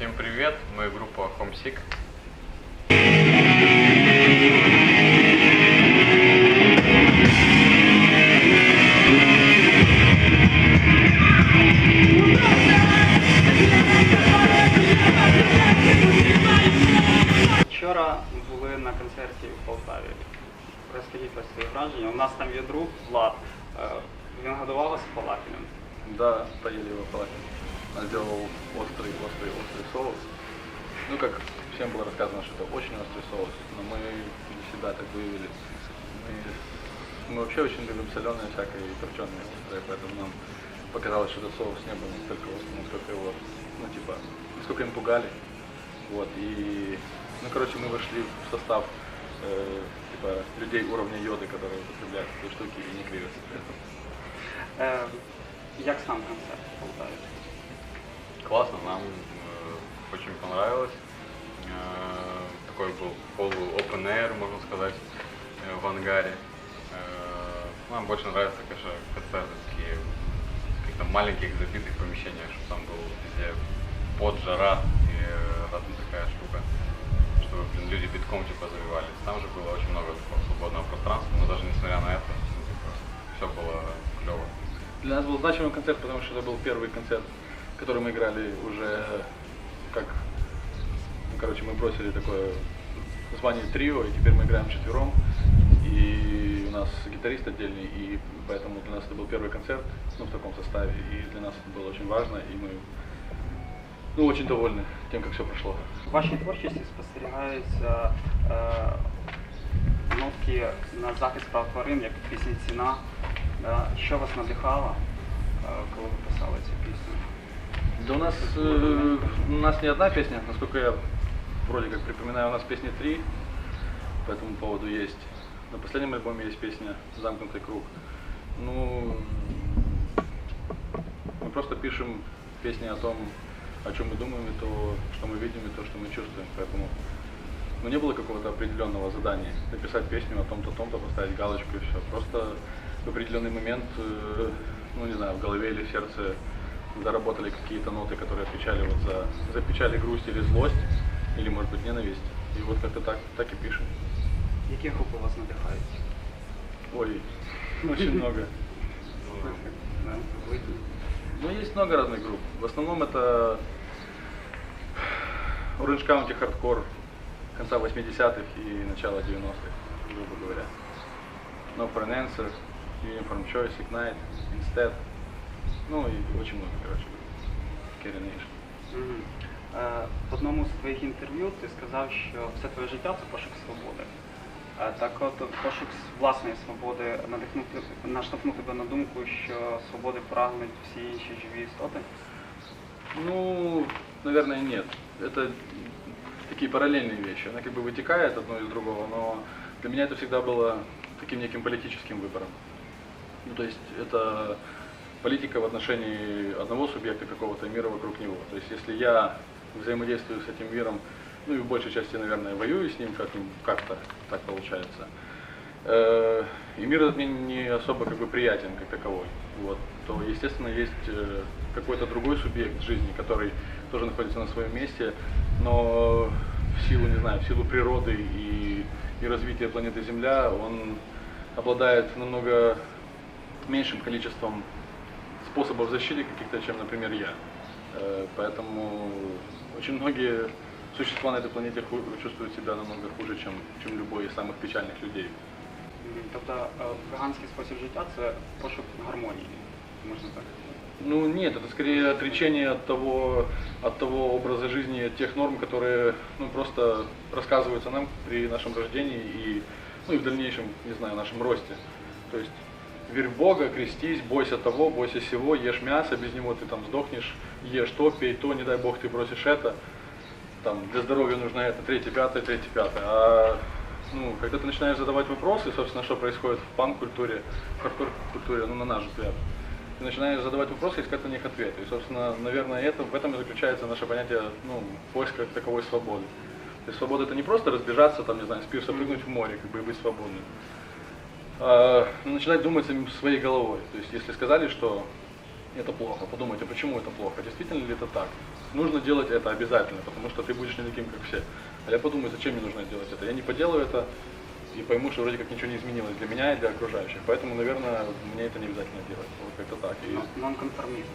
Всем привет, мы группа Homesick. Им пугали. Вот, и, ну, короче, мы вошли в состав, э, типа, людей уровня йоды, которые употребляют эти штуки и не кривятся при этом. Е, Як сам концерт в Полтаві? Классно, нам э, очень понравилось. Э, такой был полу open air, можно сказать, э, в ангаре. Э, нам больше нравятся, конечно, концерты такие в каких-то маленьких забитых помещениях, чтобы там был везде под жара и разная такая штука, чтобы блин, люди битком типа завивались. Там же было очень много такого свободного пространства, но даже несмотря на это, все было клево. Для нас был значимый концерт, потому что это был первый концерт, который мы играли уже как, ну, короче, мы бросили такое звание трио, и теперь мы играем четвером, и у нас гитарист отдельный, и поэтому для нас это был первый концерт, ну, в таком составе, и для нас это было очень важно, и мы, ну, очень довольны тем, как все прошло. В вашій творчості спостерігаються е, нотки на захист прав тварин, як в пісні Ціна. Да? Що вас надихало, е, коли ви писали цю пісню? Да у нас, э, у нас не одна песня, насколько я вроде как припоминаю, у нас песни три по этому поводу есть. На последнем альбоме есть песня «Замкнутый круг». Ну, мы просто пишем песни о том, о чем мы думаем, и то, что мы видим, и то, что мы чувствуем. Поэтому ну, не было какого-то определенного задания написать песню о том-то, том-то, поставить галочку и все. Просто в определенный момент, э, ну не знаю, в голове или в сердце заработали какие-то ноты, которые отвечали вот за, за печаль и грусть или злость, или может быть ненависть. И вот как-то так, так и пишем. Які групи вас надихають? Ой, очень много. Да? Ви? Ну, есть много разных групп. В основном это Orange County Hardcore конца 80-х и начала 90-х, грубо говоря. No for an Answer, Uniform Choice, Ignite, Instead. Ну и очень много, короче, Carry Nation. Мгм. Е, В одному з твоїх інтерв'ю ти сказав, що все твоє життя це пошук свободи. Е, Так от пошук с- власної свободи надихнув тебе- наштовхнув тебе на думку, що свободи прагнуть всі інші живі істоти. Ну, наверное, нет. Это такие параллельные вещи. Она как бы вытекает одно из другого, но для меня это всегда было таким неким политическим выбором. Ну, то есть это политика в отношении одного субъекта какого-то и мира вокруг него. То есть если я взаимодействую с этим миром, ну и в большей части, наверное, воюю с ним как- как-то, так получается, э, и мир этот мне не особо как бы приятен как таковой, вот, то, естественно, есть э, какой-то другой субъект жизни, который тоже находится на своем месте, но в силу, не знаю, в силу природы и, и развития планеты Земля он обладает намного меньшим количеством способов защиты каких-то, чем, например, я. Э, Поэтому очень многие существа на этой планете ху- чувствуют себя намного хуже, чем, чем любой из самых печальных людей. Мгм. Тобто е, веганський спосіб життя це пошук гармонії, можна так. Ну нет, это скорее отречение от того, от того образа жизни, от тех норм, которые ну, просто рассказываются нам при нашем рождении и, ну, и в дальнейшем, не знаю, нашем росте. То есть верь в Бога, крестись, бойся того, бойся сего, ешь мясо, без него ты там сдохнешь, ешь то, пей то, не дай Бог ты бросишь это, там для здоровья нужно это, третье, пятое, третье, пятое. А ну, когда ты начинаешь задавать вопросы, собственно, что происходит в панк-культуре, в хардкор-культуре, ну, на наш взгляд, ты начинаешь задавать вопросы искать на них ответы. И, собственно, наверное, это, в этом и заключается наше понятие ну, поиска таковой свободы. То есть свобода это не просто разбежаться, там, не знаю, с пирса прыгнуть в море, как бы и быть свободным. А, начинать думать своей головой. То есть, если сказали, что это плохо. Подумайте, почему это плохо? Действительно ли это так? Нужно делать это обязательно, потому что ты будешь не таким, как все. А я подумаю, зачем мне нужно делать это? Я не поделаю это и пойму, что вроде как ничего не изменилось для меня и для окружающих. Поэтому, наверное, мне это не обязательно делать. Вот как-то так. И, Ну, Нонконформізм.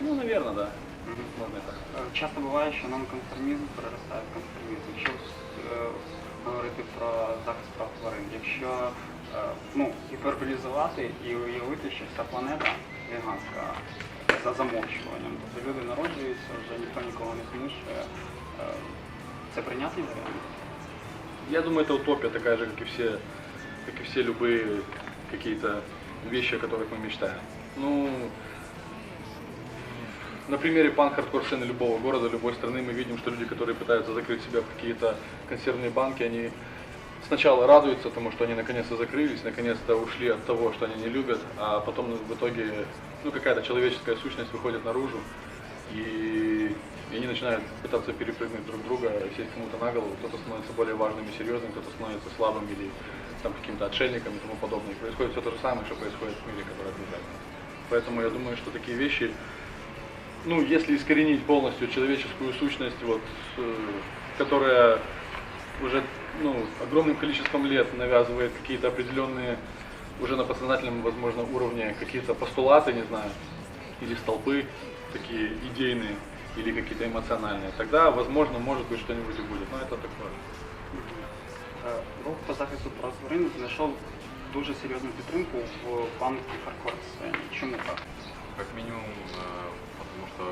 ну, наверное, да. Мгм. Можно и так. Е, Часто буває, що нонконформізм переростає в конформізм. Якщо е, говорити про захист прав тварин, якщо е, ну, гіперболізувати і уявити, що вся планета веганська за замовчуванням, тобто люди народжуються, вже ніхто нікого не змушує. Е, Це прийнятний варіант? Я думаю, это утопия такая же, как и все, как и все любые какие-то вещи, о которых мы мечтаем. Ну, на примере панк-хардкор сцены любого города, любой страны мы видим, что люди, которые пытаются закрыть себя в какие-то консервные банки, они сначала радуются тому, что они наконец-то закрылись, наконец-то ушли от того, что они не любят, а потом в итоге ну, какая-то человеческая сущность выходит наружу, и, и они начинают пытаться перепрыгнуть друг друга, сесть кому-то на голову, кто-то становится более важным и серьезным, кто-то становится слабым или там каким-то отшельником и тому подобное. И происходит все то же самое, что происходит в мире, который окружает. Поэтому я думаю, что такие вещи, ну, если искоренить полностью человеческую сущность, вот, э, которая уже ну, огромным количеством лет навязывает какие-то определенные, уже на подсознательном, возможно, уровне, какие-то постулаты, не знаю, или столпы такие идейные, или какие-то эмоциональные, тогда, возможно, может быть, что-нибудь и будет. Но это такое. Е, Рух по захисту прав тварин знайшов дуже серйозну підтримку в панк і хардкор сцені. Чому так? Как минимум, э, потому что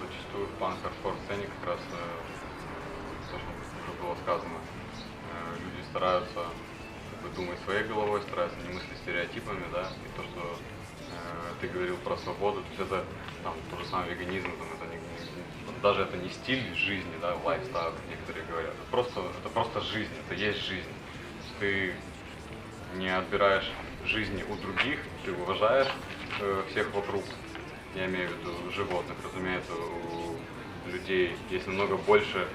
зачастую в панк-хардкор сцене как раз э, то, что уже было сказано, э, люди стараются как бы, думать своей головой, стараются не мыслить стереотипами, да, и то, что э, ты говорил про свободу, то есть это там тот же самый веганизм, там, это не, даже это не стиль жизни, да, лайфстайл, как некоторые говорят, это просто, это просто жизнь, это есть жизнь. То ты не отбираешь жизни у других, ты уважаешь э, всех вокруг. Я имею в виду животных, разумеется, у людей есть намного больше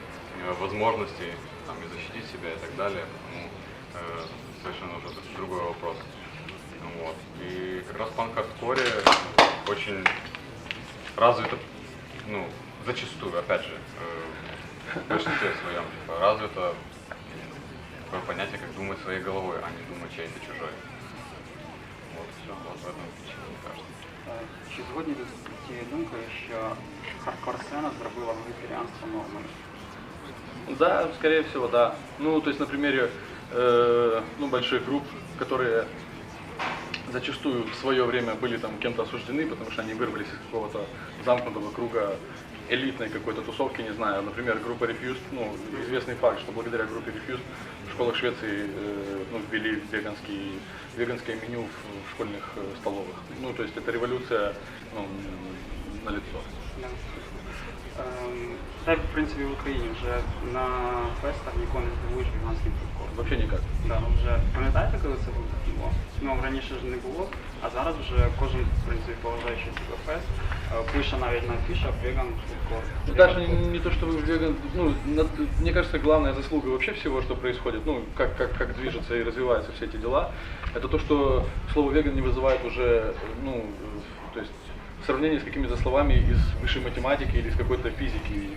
возможностей там, и защитить себя и так далее, потому э, совершенно уже другой вопрос. Вот. И как раз в панк-хардкоре очень развито, ну, зачастую, опять же, э, в большинстве своем, типа, развито такое понятие, как думать своей головой, а не думать чьей-то чужой. Вот все, вот в этом причина, мне кажется. Е, Чи згодні ви з тією думкою, що хардкор сцена зробила вегетаріанство нормою? Да, скорее всего, да. Ну, то есть на примере э, ну, больших групп, которые зачастую в свое время были там кем-то осуждены, потому что они вырвались из какого-то замкнутого круга элитной какой-то тусовки, не знаю. Например, группа Refused, ну, известный факт, что благодаря группе Refused в школах Швеции э, ну, ввели веганский, веганское меню в, в школьных э, столовых. Ну, то есть это революция ну, на лицо. Я- Ем, Та й, в принципі, в Україні вже на фестах нікого не здивуєш веганським фудкором. Вообще никак. Да, ну вже пам'ятаєте, коли це було? Ну раніше ж не було, а зараз вже кожен, в принципі, поважаючий себе фест, е, пише навіть на афішах веган фудкор. Ну, даже не, не то, что вы веган, ну, на- мне кажется, главная заслуга вообще всего, что происходит, ну, как, как, как движется и развиваются все эти дела, это то, что слово веган не вызывает уже, ну, э, то есть в сравнении с какими-то словами из высшей математики или из какой-то физики,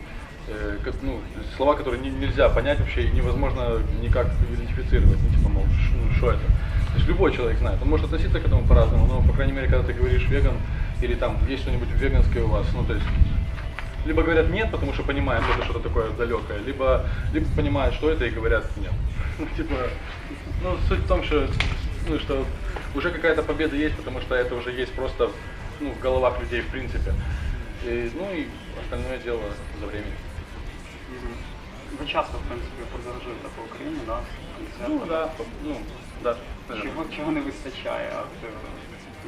э, как, ну, слова, которые не- нельзя понять вообще невозможно никак идентифицировать, ну, типа, мол, ну, что это. То есть любой человек знает, он может относиться к этому по-разному, но, по крайней мере, когда ты говоришь веган, или там есть что-нибудь веганское у вас, ну, то есть либо говорят нет, потому что понимают, что это что-то такое далекое, либо, либо понимают, что это, и говорят нет. Ну, типа, ну, суть в том, что, ну, что уже какая-то победа есть, потому что это уже есть просто ну, в головах людей в принципе. И, ну и остальное дело за временем. Мгм. Ви часто, в принципі, подорожуєте по Україні, да, з концертами. Ну да, ну да. наверное. Чого, чого не вистачає от, е,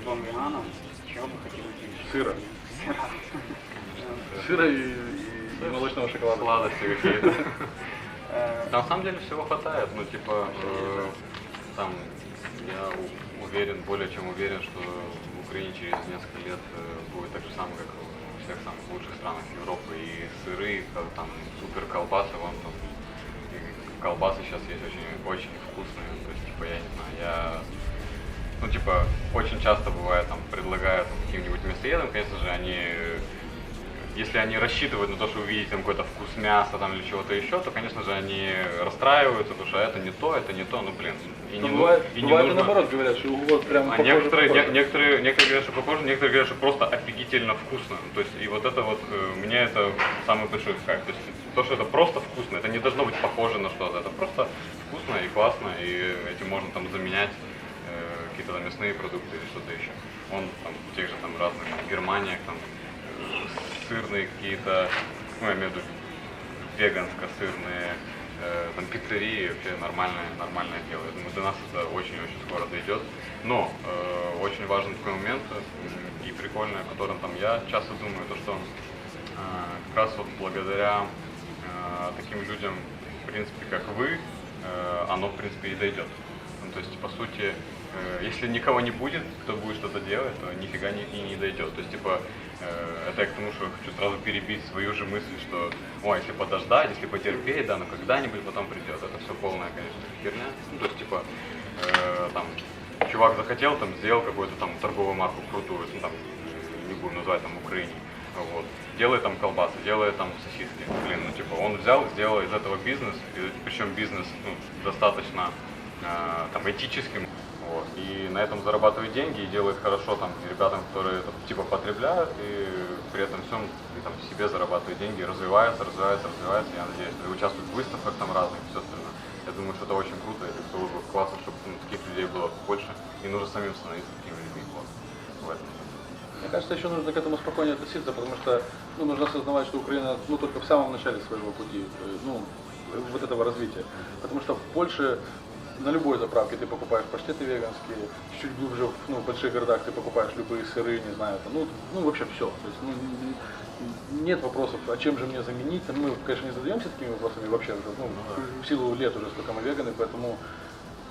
двом веганам? Чого би хотіли більше? Сыра. Сира. Сыра и, и- и молочного шоколада. Сладости какие-то. Е, На самом деле всего хватает, ну типа э, там я у- уверен, более чем уверен, что в Украине через несколько лет э, будет так же самое, как в всех самых лучших странах Европы. И сыры, там супер колбасы, вон там колбасы сейчас есть очень, очень вкусные. То есть, типа, я не знаю, я ну, типа, очень часто бывает, там, предлагают там, каким-нибудь мясоедам, конечно же, они, если они рассчитывают на то, что увидеть там какой-то вкус мяса там или чего-то еще, то, конечно же, они расстраиваются, потому что это не то, это не то, ну, блин, и Ну, не, ну- бывает, и не бывает нужно... наоборот говорят, что вот прям А похоже, некоторые, похоже. не- некоторые, некоторые говорят, что похоже, некоторые говорят, что просто офигительно вкусно. То есть, и вот это вот, э, мне это самый большой кайф. То есть, то, что это просто вкусно, это не должно быть похоже на что-то. Это просто вкусно и классно, и этим можно там заменять э, какие-то там мясные продукты или что-то еще. Он там тех же там разных Германиях, там сырные какие-то, ну, я имею в виду веганско-сырные э, там пиццерии вообще нормальное, нормальное дело. Я думаю, до нас это очень-очень скоро дойдет. Но э, очень важный такой момент м, и прикольный, о котором там я часто думаю, то что э, как раз вот благодаря э, таким людям, в принципе, как вы, э, оно, в принципе, и дойдет. Ну, то есть, по сути, э, если никого не будет, кто будет что-то делать, то нифига не, и не дойдет. То есть, типа, э, это я к тому, что хочу сразу перебить свою же мысль, что, о, если подождать, если потерпеть, да, но когда-нибудь потом придет. Это все полная, конечно, херня. Ну, то есть, типа, э, там, чувак захотел, там, сделал какую-то там торговую марку крутую, ну, там, э, не будем называть там Украине, вот, делает там колбасы, делает там сосиски, блин, ну, типа, он взял, сделал из этого бизнес, и, причем бизнес, ну, достаточно э, там этическим, вот, и на этом зарабатывает деньги и делает хорошо там ребятам, которые это, типа потребляют и при этом всем и, там себе зарабатывают деньги, развивается, развивается, развивается, я надеюсь, и участвует в выставках там разных все остальное. Я думаю, что это очень круто, и было бы классно, чтобы ну, таких людей было больше, и нужно самим становиться такими людьми, вот, в этом. Мне кажется, еще нужно к этому спокойнее относиться, потому что ну, нужно осознавать, что Украина ну, только в самом начале своего пути, э, ну, вот этого развития. Потому что в Польше на любой заправке ты покупаешь паштеты веганские, чуть глубже в ну, в больших городах ты покупаешь любые сыры, не знаю, там, ну, ну вообще все. То есть, ну, нет вопросов, а чем же мне заменить. Там Мы, конечно, не задаемся такими вопросами вообще, уже, ну, в силу лет уже сколько мы веганы, поэтому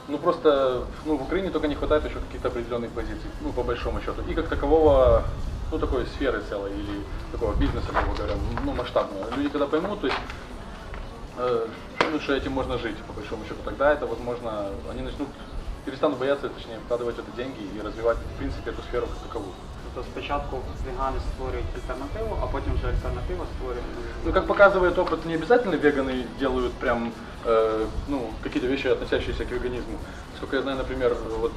ну просто ну, в Украине только не хватает еще каких-то определенных позиций, ну по большому счету. И как такового, ну такой сферы целой или такого бизнеса, грубо говоря, ну масштабного. Люди когда поймут, то есть э, ну, что этим можно жить, по большому счету, тогда это возможно, они начнут, перестанут бояться, точнее, вкладывать это деньги и развивать, в принципе, эту сферу как таковую. Тобто спочатку вегани створюють альтернативу, а потім вже альтернатива створює. Ну, как показывает опыт, не обязательно веганы делают прям э, ну, какие-то вещи, относящиеся к веганизму. Сколько я знаю, например, вот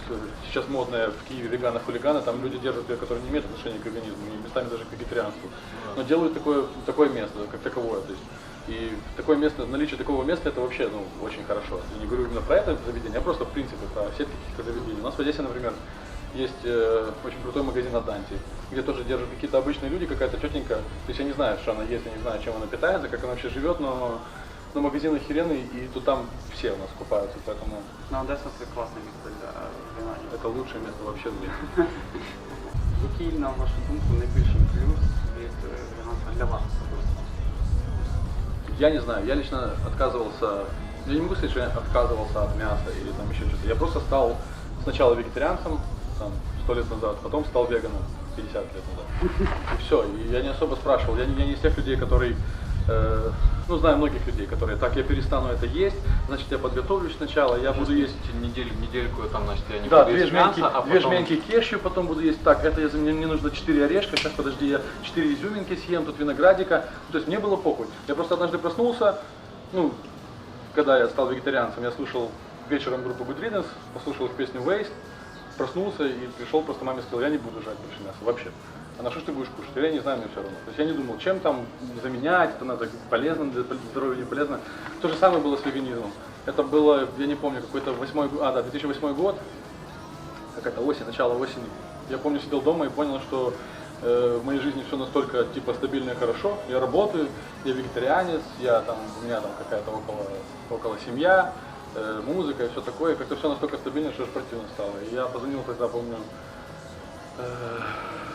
сейчас модная в Киеве веганы-хулиганы, там люди держат ее, которые не имеют отношения к веганизму, и местами даже к вегетарианству. Но делают такое, такое место, как таковое. То есть, и такое место, наличие такого места, это вообще ну, очень хорошо. Я не говорю именно про это заведение, а просто в принципе про сеть каких-то заведений. У нас в Одессе, например, есть э, очень крутой магазин Аданти, где тоже держат какие-то обычные люди, какая-то тетенька, то есть я не знаю, что она ест, я не знаю, чем она питается, как она вообще живет, но, но магазин охеренный, и тут там все у нас купаются, поэтому На Одеса це класне місце для веганів. это лучшее место вообще в мире. Який, на вашу думку, найбільший плюс від е, веганства для вас особисто? Я не знаю, я лично отказывался, я не могу сказать, что я отказывался от мяса или там еще что-то. Я просто стал сначала вегетарианцем, там, сто лет назад, потом стал веганом 50 лет назад. И все, и я не особо спрашивал, я, я не из тех людей, которые, э, ну, знаю многих людей, которые, так, я перестану это есть, значит, я подготовлюсь сначала, я буду есть неделю, недельку там, значит, я не да, буду две есть жменьки, мясо, а две потом... кешью, потом буду есть так, это я, мне, мне нужно 4 орешка, сейчас подожди, я 4 изюминки съем, тут виноградика. То есть мне было похуй. Я просто однажды проснулся, ну, когда я стал вегетарианцем, я слушал вечером группу Good Riddance, послушал их песню Waste, проснулся и пришел, просто маме сказал, я не буду жрать больше мяса, вообще. А на что ты будешь кушать? Я не знаю, мне все равно. То есть я не думал, чем там заменять, это надо полезно для здоровья, не полезно. То же самое было с веганизмом. Это было, я не помню, какой-то восьмой, а, да, 2008 год, какая-то осень, начало осени. Я помню, сидел дома и понял, что э, в моей жизни все настолько типа стабильно и хорошо. Я работаю, я вегетарианец, я там, у меня там какая-то около, около семья, э, музыка и все такое. Как-то все настолько стабильно, что аж противно стало. И я позвонил тогда, помню, э,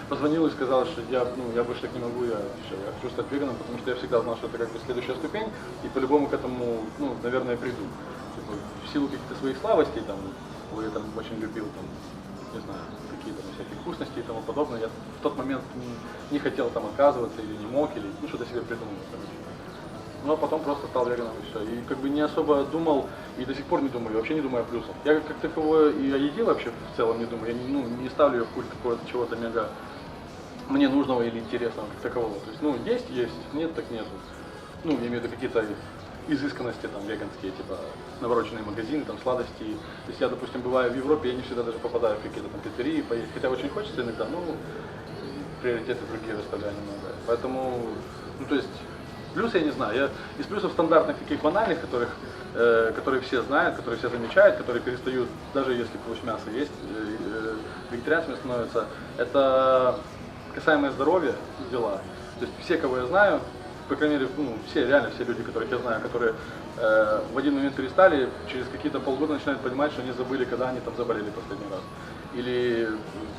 позвонил и сказал, что я, ну, я больше так не могу, я, всё, я хочу стать веганом, потому что я всегда знал, что это как бы следующая ступень, и по-любому к этому, ну, наверное, приду. Типа, в силу каких-то своих слабостей, там, я там очень любил, там, не знаю, какие-то всякие вкусности и тому подобное, я в тот момент не, не хотел там отказываться или не мог, или ну, что-то себе придумал. Ну а потом просто стал веганом и все. И как бы не особо думал, и до сих пор не думаю, вообще не думаю о плюсах. Я как такового и о еде вообще в целом не думаю. Я не, ну, не ставлю ее в культ какого-то чего-то мега мне нужного или интересного как такового. То есть, ну, есть, есть, нет, так нету. Ну, я имею в виду какие-то изысканности там веганские, типа навороченные магазины, там сладости. То есть я, допустим, бываю в Европе, я не всегда даже попадаю в какие-то там пиццерии поесть, хотя очень хочется иногда, ну, приоритеты другие расставляю немного. Поэтому, ну, то есть, плюсы я не знаю. Я из плюсов стандартных таких банальных, которых, э, которые все знают, которые все замечают, которые перестают, даже если получить мясо есть, э, э, вегетарианцами становятся, это касаемое здоровья дела. То есть все, кого я знаю, по крайней мере, ну, все, реально все люди, которых я знаю, которые э, в один момент перестали, через какие-то полгода начинают понимать, что они забыли, когда они там заболели последний раз. Или,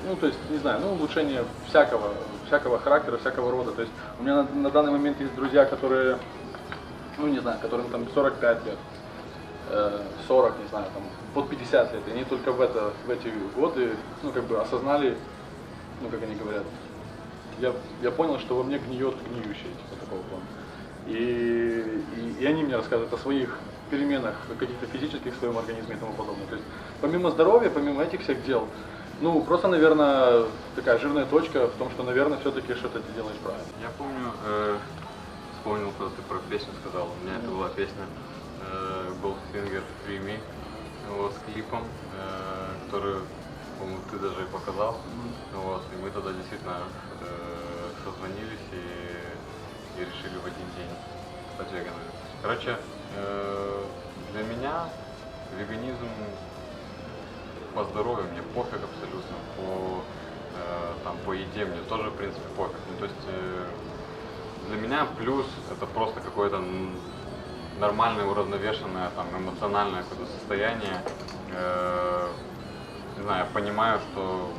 ну, то есть, не знаю, ну, улучшение всякого, всякого характера, всякого рода. То есть у меня на, на данный момент есть друзья, которые, ну, не знаю, которым там 45 лет, э, 40, не знаю, там, под 50 лет. И они только в, это, в эти годы, ну, как бы осознали, ну, как они говорят, я, я понял, что во мне гниет гниющее, типа такого плана. И, и, и они мне рассказывают о своих переменах каких-то физических в своем организме и тому подобное. То есть помимо здоровья, помимо этих всех дел, ну просто, наверное, такая жирная точка в том, что, наверное, все-таки что-то ты делаешь правильно. Я помню, э, вспомнил, когда ты про песню сказал. У меня это была песня э, Goldfinger Free Me вот, с клипом, э, который, по-моему, ты даже и показал. Вот, и мы тогда действительно э, созвонились и, и решили в один день стать веганами. Короче, э, для меня веганизм по здоровью мне пофиг абсолютно, по, э, там, по еде мне тоже, в принципе, пофиг. Ну, то есть э, для меня плюс это просто какое-то нормальное, уравновешенное, там, эмоциональное какое-то состояние. Не знаю, понимаю, что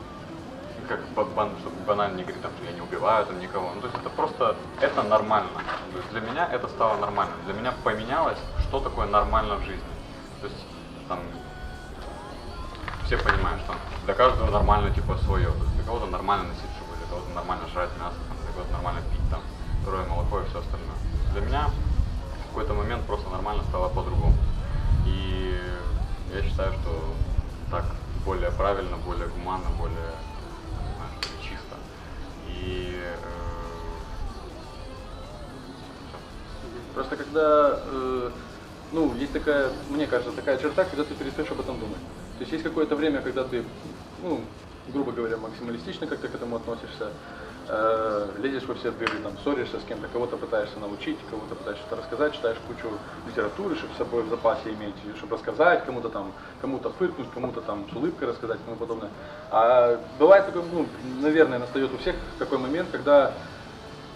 как ба- бан- банально не говорить, там, что я не убиваю там никого. Ну, то есть это просто, это нормально. То есть для меня это стало нормально. Для меня поменялось, что такое нормально в жизни. То есть там все понимают, что для каждого нормально типа свое. То есть для кого-то нормально носить шубу, для кого-то нормально жрать мясо, там, для кого-то нормально пить там сырое молоко и все остальное. Для меня в какой-то момент просто нормально стало по-другому. И я считаю, что так более правильно, более гуманно, более Э. Просто когда, э, ну, есть такая, мне кажется, такая черта, когда ты перестаешь об этом думать. То есть есть какое-то время, когда ты, ну, грубо говоря, максималистично как-то к этому относишься, э, лезешь во все дыры, там, ссоришься с кем-то, кого-то пытаешься научить, кого-то пытаешься что-то рассказать, читаешь кучу литературы, чтобы с собой в запасе иметь, чтобы рассказать кому-то там, кому-то фыркнуть, кому-то там с улыбкой рассказать и тому подобное. А бывает такой, ну, наверное, настает у всех такой момент, когда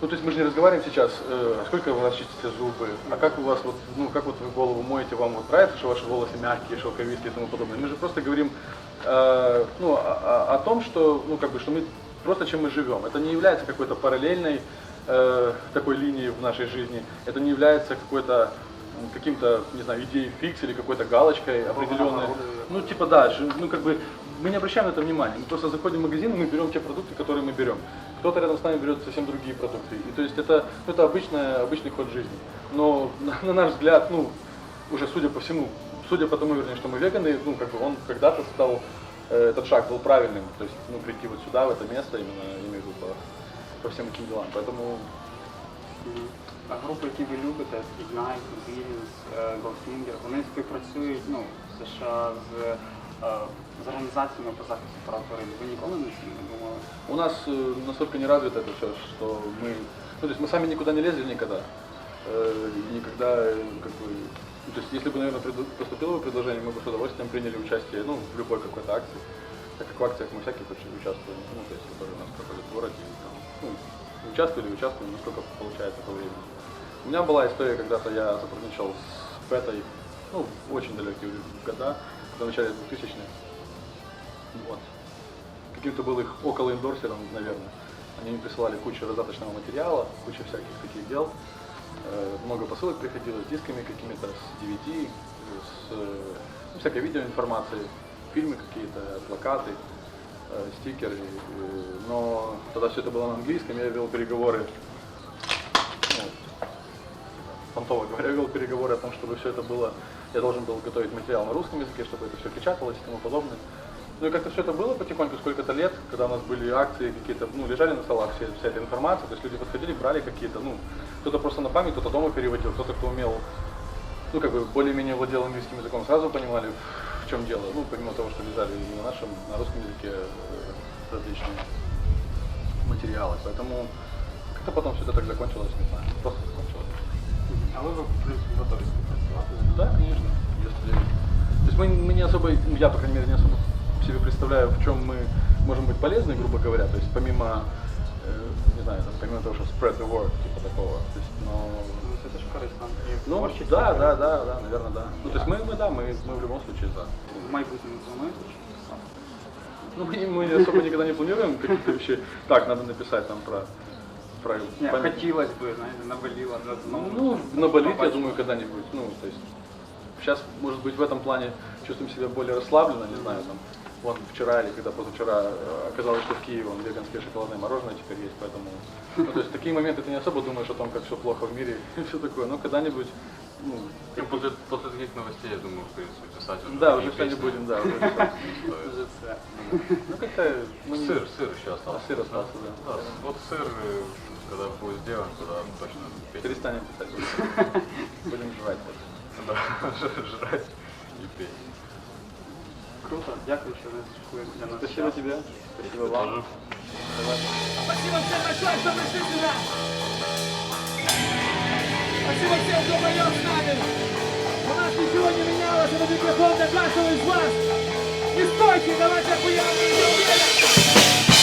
ну, то есть мы же не разговариваем сейчас, э, сколько у вас чистите зубы, а как у вас, вот, ну, как вот вы голову моете, вам вот нравится, что ваши волосы мягкие, шелковистые и тому подобное. Мы же просто говорим, э, ну, о- о том, что, ну, как бы, что мы, просто чем мы живем. Это не является какой-то параллельной э, такой линией в нашей жизни, это не является какой-то каким-то, не знаю, идеей фикс или какой-то галочкой определенной. Ну, типа, да, ну, как бы, мы не обращаем на это внимания. Мы просто заходим в магазин, и мы берем те продукты, которые мы берем. Кто-то рядом с нами берет совсем другие продукты. И то есть это, ну, это обычная, обычный ход жизни. Но на, на наш взгляд, ну, уже судя по всему, судя по тому, вернее, что мы веганы, ну, как бы он когда-то стал, этот шаг был правильным. То есть, ну, прийти вот сюда, в это место, именно, имею в виду, по, по всем этим делам. Поэтому Мгм. А групи, які ви любите, Ignite, Resilience, е, Goldfinger, вони співпрацюють ну, в США з, е, з організаціями по захисту прав тварин. Ви ніколи не цим не думали? У нас э, настолько не развито это все, что мы, ну, то есть мы сами никуда не лезли никогда, э, и никогда, э, как бы, ну, то есть если бы, наверное, поступило бы предложение, мы бы с удовольствием приняли участие, ну, в любой какой-то акции, так как в акциях мы всяких очень участвуем, ну, то есть, которые у нас проходят в городе, там, ну, участвовали, участвуем, насколько получается по времени. У меня была история, когда-то я сотрудничал с Пэтой, ну, в очень далекие года, в начале 2000-х, вот каким-то был их около эндорсером, наверное. Они мне присылали кучу раздаточного материала, кучу всяких таких дел. Э, Много посылок приходило с дисками какими-то, с DVD, с э, ну, всякой видеоинформацией, фильмы какие-то, плакаты, э, стикеры. Э, Но тогда все это было на английском, я вел переговоры ну, понтово говоря, вел переговоры о том, чтобы все это было, я должен был готовить материал на русском языке, чтобы это все печаталось и тому подобное. Ну и как-то все это было потихоньку, сколько-то лет, когда у нас были акции какие-то, ну, лежали на столах все, вся эта информация, то есть люди подходили, брали какие-то, ну, кто-то просто на память, кто-то дома переводил, кто-то, кто умел, ну, как бы более-менее владел английским языком, сразу понимали, в чем дело. Ну, помимо того, что лежали и на нашем, на русском языке э, различные материалы. Поэтому как-то потом все это так закончилось, не знаю, просто закончилось. Але ви, в принципі, готові співпрацювати. Да, конечно, если... То есть мы, мы не особо, ну, я, по крайней мере, не особо себе представляю, в чем мы можем быть полезны, грубо говоря. То есть помимо, э, не знаю, там, помимо того, что spread the word, типа такого. То есть, но... Ну, це теж корисно. І в Ну, творчості, да, і да, да, да, наверное, да. Ну, то есть мы, мы да, мы, мы в любом случае за. В майбутньому плануєте чи сам? Ну, мы, мы особо никогда не планируем какие-то вещи. Так, надо написать там про... про Ні, память. хотілося б, знаєте, наваліло на знову. Ну, наболит, я побачити. думаю, когда-нибудь. Ну, то есть, сейчас, может быть, в этом плане чувствуем себя более расслабленно, не знаю, там, вон вчера или когда позавчера э, оказалось, что в Киеве вон, веганское шоколадное мороженое теперь есть, поэтому, ну, то есть, в такие моменты ты не особо думаешь о том, как все плохо в мире и все такое, но когда-нибудь, ну, И после, после таких новостей, я думаю, в принципе, писать уже да, уже такие все не песни будем, да, уже. Ну, как-то Сыр, сыр еще остался. А, сыр остался, да. Да, вот сыр, э, когда будет сделан, тогда точно петь. перестанем писать. Будем жрать. Да, жрать и петь. Круто, дякую, що ви для нас. Спасибо тебе, спасибо вам. Спасибо всем большое, что пришли сюда. Спасибо всем, кто поет с нами. У нас ничего не менялось, это микрофон для каждого из вас. Не стойте, давайте охуенно.